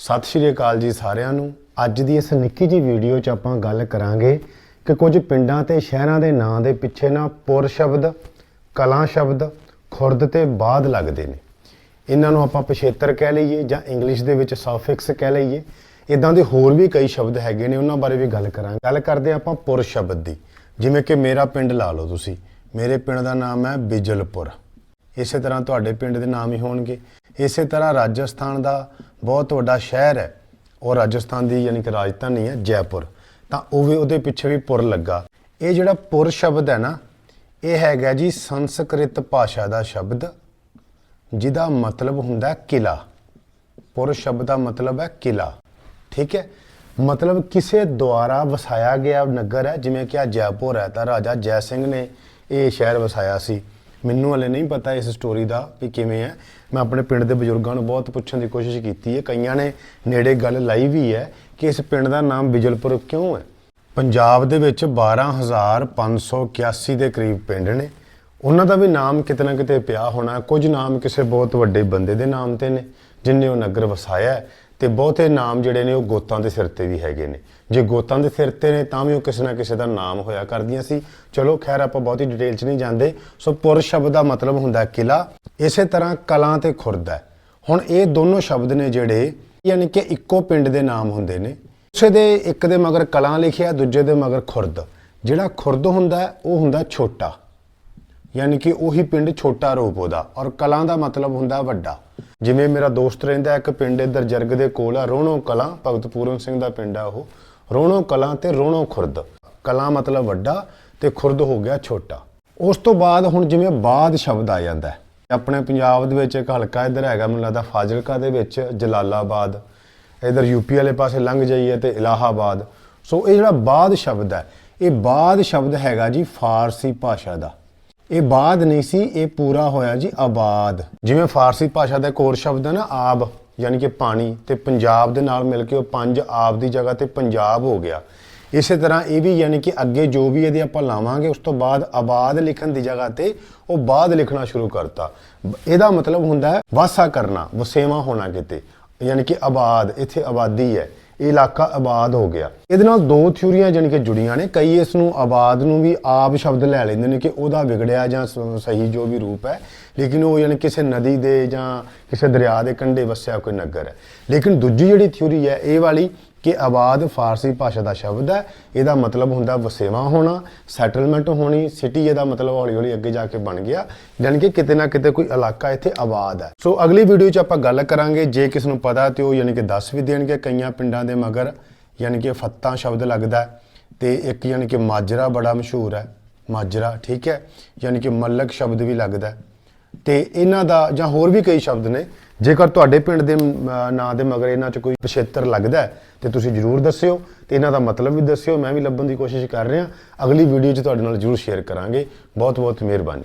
ਸਤਿ ਸ਼੍ਰੀ ਅਕਾਲ ਜੀ ਸਾਰਿਆਂ ਨੂੰ। ਅੱਜ ਦੀ ਇਸ ਨਿੱਕੀ ਜਿਹੀ ਵੀਡੀਓ 'ਚ ਆਪਾਂ ਗੱਲ ਕਰਾਂਗੇ ਕਿ ਕੁਝ ਪਿੰਡਾਂ ਤੇ ਸ਼ਹਿਰਾਂ ਦੇ ਨਾਂ ਦੇ ਪਿੱਛੇ ਨਾ ਪੁਰ ਸ਼ਬਦ, ਕਲਾਂ ਸ਼ਬਦ, ਖੁਰਦ ਤੇ ਬਾਦ ਲੱਗਦੇ ਨੇ। ਇਹਨਾਂ ਨੂੰ ਆਪਾਂ ਪਿਛੇਤਰ ਕਹਿ ਲਈਏ ਜਾਂ ਇੰਗਲਿਸ਼ ਦੇ ਵਿੱਚ ਸਫਿਕਸ ਕਹਿ ਲਈਏ। ਇਦਾਂ ਦੇ ਹੋਰ ਵੀ ਕਈ ਸ਼ਬਦ ਹੈਗੇ ਨੇ, ਉਹਨਾਂ ਬਾਰੇ ਵੀ ਗੱਲ ਕਰਾਂਗੇ। ਗੱਲ ਕਰਦੇ ਹਾਂ ਆਪਾਂ ਪੁਰ ਸ਼ਬਦ ਦੀ। ਜਿਵੇਂ ਕਿ ਮੇਰਾ ਪਿੰਡ ਲਾ ਲਓ ਤੁਸੀਂ। ਮੇਰੇ ਪਿੰਡ ਦਾ ਨਾਮ ਹੈ ਬਿਜਲਪੁਰ। ਇਸੇ ਤਰ੍ਹਾਂ ਤੁਹਾਡੇ ਪਿੰਡ ਦੇ ਨਾਮ ਹੀ ਹੋਣਗੇ। ਇਸੇ ਤਰ੍ਹਾਂ ਰਾਜਸਥਾਨ ਦਾ ਬਹੁਤ ਵੱਡਾ ਸ਼ਹਿਰ ਹੈ। ਉਹ ਰਾਜਸਥਾਨ ਦੀ ਯਾਨੀ ਕਿ ਰਾਜਧਾਨੀ ਹੈ ਜੈਪੁਰ। ਤਾਂ ਉਹ ਵੀ ਉਹਦੇ ਪਿੱਛੇ ਵੀ ਪੁਰ ਲੱਗਾ। ਇਹ ਜਿਹੜਾ ਪੁਰ ਸ਼ਬਦ ਹੈ ਨਾ, ਇਹ ਹੈਗਾ ਜੀ ਸੰਸਕ੍ਰਿਤ ਭਾਸ਼ਾ ਦਾ ਸ਼ਬਦ, ਜਿਹਦਾ ਮਤਲਬ ਹੁੰਦਾ ਹੈ ਕਿਲਾ। ਪੁਰ ਸ਼ਬਦ ਦਾ ਮਤਲਬ ਹੈ ਕਿਲਾ। ਠੀਕ ਹੈ? ਮਤਲਬ ਕਿਸੇ ਦੁਆਰਾ ਵਸਾਇਆ ਗਿਆ ਨਗਰ ਹੈ, ਜਿਵੇਂ ਕਿ ਆ ਜੈਪੁਰ ਹੈ, ਤਾਂ ਰਾਜਾ ਜੈ ਸਿੰਘ ਨੇ ਇਹ ਸ਼ਹਿਰ ਵਸਾਇਆ ਸੀ। ਮੈਨੂੰ ਹਲੇ ਨਹੀਂ ਪਤਾ ਇਸ ਸਟੋਰੀ ਦਾ ਵੀ ਕਿਵੇਂ ਹੈ। ਮੈਂ ਆਪਣੇ ਪਿੰਡ ਦੇ ਬਜ਼ੁਰਗਾਂ ਨੂੰ ਬਹੁਤ ਪੁੱਛਣ ਦੀ ਕੋਸ਼ਿਸ਼ ਕੀਤੀ ਹੈ। ਕਈਆਂ ਨੇ ਨੇੜੇ ਗੱਲ ਲਾਈ ਵੀ ਹੈ ਕਿ ਇਸ ਪਿੰਡ ਦਾ ਨਾਮ ਬਿਜਲਪੁਰ ਕਿਉਂ ਹੈ। ਪੰਜਾਬ ਦੇ ਵਿੱਚ 12581 ਦੇ ਕਰੀਬ ਪਿੰਡ ਨੇ। ਉਹਨਾਂ ਦਾ ਵੀ ਨਾਮ ਕਿਤੇ ਨਾ ਕਿਤੇ ਪਿਆ ਹੋਣਾ। ਕੁਝ ਨਾਮ ਕਿਸੇ ਬਹੁਤ ਵੱਡੇ ਬੰਦੇ ਦੇ ਨਾਮ ਤੇ ਨੇ ਜਿਨਨੇ ਉਹ ਨਗਰ ਵਸਾਇਆ ਤੇ ਬਹੁਤੇ ਨਾਮ ਜਿਹੜੇ ਨੇ ਉਹ ਗੋਤਾਂ ਦੇ ਸਿਰ ਤੇ ਵੀ ਹੈਗੇ ਨੇ। ਜੇ ਗੋਤਾਂ ਦੇ ਸਿਰ ਤੇ ਨੇ, ਤਾਂ ਵੀ ਉਹ ਕਿਸੇ ਨਾ ਕਿਸੇ ਦਾ ਨਾਮ ਹੋਇਆ ਕਰਦੀਆਂ ਸੀ। ਚਲੋ, ਖੈਰ, ਆਪਾਂ ਬਹੁਤੀ ਡਿਟੇਲ 'ਚ ਨਹੀਂ ਜਾਂਦੇ। ਸੋ ਪੁਰ ਸ਼ਬਦ ਦਾ ਮਤਲਬ ਹੁੰਦਾ ਹੈ ਕਿਲਾ। ਇਸੇ ਤਰ੍ਹਾਂ ਕਲਾਂ ਤੇ ਖੁਰਦ ਹੈ। ਹੁਣ ਇਹ ਦੋਨੋਂ ਸ਼ਬਦ ਨੇ ਜਿਹੜੇ, ਯਾਨੀ ਕਿ ਇੱਕੋ ਪਿੰਡ ਦੇ ਨਾਮ ਹੁੰਦੇ ਨੇ। ਉਸੇ ਦੇ, ਇੱਕ ਦੇ ਮਗਰ ਕਲਾਂ ਲਿਖਿਆ, ਦੂਜੇ ਦੇ ਮਗਰ ਖੁਰਦ। ਜਿਹੜਾ ਖੁਰਦ ਹੁੰਦਾ, ਉਹ ਹੁੰਦਾ ਛੋਟਾ। ਯਾਨੀ ਕਿ ਉਹੀ ਪਿੰਡ ਛੋਟਾ ਰੂਪ ਉਹਦਾ ਔਰ ਕਲਾਂ ਦਾ ਮਤਲਬ ਹੁੰਦਾ ਵੱਡਾ। ਜਿਵੇਂ ਮੇਰਾ ਦੋਸਤ ਰਹਿੰਦਾ ਇੱਕ ਪਿੰਡ ਇੱਧਰ ਜਰਗ ਦੇ ਕੋਲ ਆ, ਰੋਣੋ ਕਲਾਂ, ਭਗਤ ਪੂਰਨ ਸਿੰਘ ਦਾ ਪਿੰਡ ਆ ਉਹ। ਰੋਣੋ ਕਲਾਂ ਤੇ ਰੋਣੋ ਖੁਰਦ। ਕਲਾਂ ਮਤਲਬ ਵੱਡਾ ਤੇ ਖੁਰਦ ਹੋ ਗਿਆ ਛੋਟਾ। ਉਸ ਤੋਂ ਬਾਅਦ ਹੁਣ ਜਿਵੇਂ ਬਾਦ ਸ਼ਬਦ ਆ ਜਾਂਦਾ ਆਪਣੇ ਪੰਜਾਬ ਦੇ ਵਿੱਚ ਇੱਕ ਹਲਕਾ ਇੱਧਰ ਹੈਗਾ, ਮੈਨੂੰ ਲੱਗਦਾ ਫਾਜ਼ਿਲਕਾ ਦੇ ਵਿੱਚ, ਜਲਾਲਾਬਾਦ। ਇਧਰ ਯੂਪੀ ਵਾਲੇ ਪਾਸੇ ਲੰਘ ਜਾਈਏ ਤੇ ਇਲਾਹਾਬਾਦ। ਸੋ ਇਹ ਜਿਹੜਾ ਬਾਦ ਸ਼ਬਦ ਹੈ, ਇਹ ਬਾਦ ਸ਼ਬਦ ਹੈਗਾ ਜੀ ਫਾਰਸੀ ਭਾਸ਼ਾ ਦਾ। ਇਹ ਬਾਦ ਨਹੀਂ ਸੀ, ਇਹ ਪੂਰਾ ਹੋਇਆ ਜੀ ਆਬਾਦ। ਜਿਵੇਂ ਫਾਰਸੀ ਭਾਸ਼ਾ ਦਾ ਇੱਕ ਹੋਰ ਸ਼ਬਦ ਹੈ ਨਾ, ਆਬ, ਯਾਨੀ ਕਿ ਪਾਣੀ, ਤੇ ਪੰਜਾਬ ਦੇ ਨਾਲ ਮਿਲ ਕੇ ਉਹ ਪੰਜ ਆਬ ਦੀ ਜਗ੍ਹਾ ਤੇ ਪੰਜਾਬ ਹੋ ਗਿਆ। ਇਸੇ ਤਰ੍ਹਾਂ ਇਹ ਵੀ ਯਾਨੀ ਕਿ ਅੱਗੇ ਜੋ ਵੀ ਇਹਦੇ ਆਪਾਂ ਲਾਵਾਂਗੇ, ਉਸ ਤੋਂ ਬਾਅਦ ਆਬਾਦ ਲਿਖਣ ਦੀ ਜਗ੍ਹਾ ਤੇ ਉਹ ਬਾਦ ਲਿਖਣਾ ਸ਼ੁਰੂ ਕਰਤਾ। ਇਹਦਾ ਮਤਲਬ ਹੁੰਦਾ ਹੈ ਵਾਸਾ ਕਰਨਾ, ਵਸੇਵਾ ਹੋਣਾ ਕਿਤੇ। ਯਾਨੀ ਕਿ ਆਬਾਦ, ਇੱਥੇ ਆਬਾਦੀ ਹੈ। ਇਹ ਇਲਾਕਾ ਆਬਾਦ ਹੋ ਗਿਆ। ਇਹਦੇ ਨਾਲ ਦੋ ਥਿਊਰੀਆਂ ਜਾਣੀ ਕਿ ਜੁੜੀਆਂ ਨੇ। ਕਈ ਇਸ ਨੂੰ ਆਬਾਦ ਨੂੰ ਵੀ ਆਪ ਸ਼ਬਦ ਲੈ ਲੈਂਦੇ ਨੇ ਕਿ ਉਹਦਾ ਵਿਗੜਿਆ ਜਾਂ ਸ- ਸਹੀ ਜੋ ਵੀ ਰੂਪ ਹੈ। ਲੇਕਿਨ ਉਹ ਯਾਨੀ ਕਿਸੇ ਨਦੀ ਦੇ ਜਾਂ ਕਿਸੇ ਦਰਿਆ ਦੇ ਕੰਢੇ ਵਸਿਆ ਕੋਈ ਨਗਰ ਹੈ। ਲੇਕਿਨ ਦੂਜੀ ਜਿਹੜੀ ਥਿਊਰੀ ਹੈ, ਇਹ ਵਾਲੀ ਕਿ ਆਬਾਦ ਫਾਰਸੀ ਭਾਸ਼ਾ ਦਾ ਸ਼ਬਦ ਹੈ। ਇਹਦਾ ਮਤਲਬ ਹੁੰਦਾ ਵਸੇਵਾ ਹੋਣਾ, ਸੈਟਲਮੈਂਟ ਹੋਣੀ, ਸਿਟੀ ਇਹਦਾ ਮਤਲਬ ਹੌਲੀ ਹੌਲੀ ਅੱਗੇ ਜਾ ਕੇ ਬਣ ਗਿਆ। ਯਾਨੀ ਕਿ ਕਿਤੇ ਨਾ ਕਿਤੇ ਕੋਈ ਇਲਾਕਾ ਇੱਥੇ ਆਬਾਦ ਹੈ। ਸੋ ਅਗਲੀ ਵੀਡੀਓ 'ਚ ਆਪਾਂ ਗੱਲ ਕਰਾਂਗੇ। ਜੇ ਕਿਸ ਨੂੰ ਪਤਾ ਤੇ ਉਹ ਯਾਨੀ ਕਿ ਦੱਸ ਵੀ ਦੇਣਗੇ ਕਈਆਂ ਪਿੰਡਾਂ ਦੇ ਮਗਰ। ਯਾਨੀ ਕਿ ਫੱਤਾ ਸ਼ਬਦ ਲੱਗਦਾ ਹੈ ਤੇ ਇੱਕ ਯਾਨੀ ਕਿ ਮਾਜਰਾ ਬੜਾ ਮਸ਼ਹੂਰ ਹੈ, ਮਾਜਰਾ, ਠੀਕ ਹੈ? ਯਾਨੀ ਕਿ ਮੱਲਕ ਸ਼ਬਦ ਵੀ ਲੱਗਦਾ ਹੈ। ਤੇ ਇਹਨਾਂ ਦਾ ਜਾਂ ਹੋਰ ਵੀ ਕਈ ਸ਼ਬਦ ਨੇ, ਜੇਕਰ ਤੁਹਾਡੇ ਪਿੰਡ ਦੇ ਨਾਂ ਦੇ ਮਗਰ ਇਹਨਾਂ 'ਚ ਕੋਈ ਪਿਛੇਤਰ ਲੱਗਦਾ ਹੈ, ਤੇ ਤੁਸੀਂ ਜਰੂਰ ਦੱਸਿਓ, ਤੇ ਇਹਨਾਂ ਦਾ ਮਤਲਬ ਵੀ ਦੱਸਿਓ, ਮੈਂ ਵੀ ਲੱਭਣ ਦੀ ਕੋਸ਼ਿਸ਼ ਕਰ ਰਿਹਾ, ਅਗਲੀ ਵੀਡੀਓ 'ਚ ਤੁਹਾਡੇ ਨਾਲ ਜਰੂਰ ਸ਼ੇਅਰ ਕਰਾਂਗੇ। ਬਹੁਤ ਬਹੁਤ ਮਿਹਰਬਾਨੀ।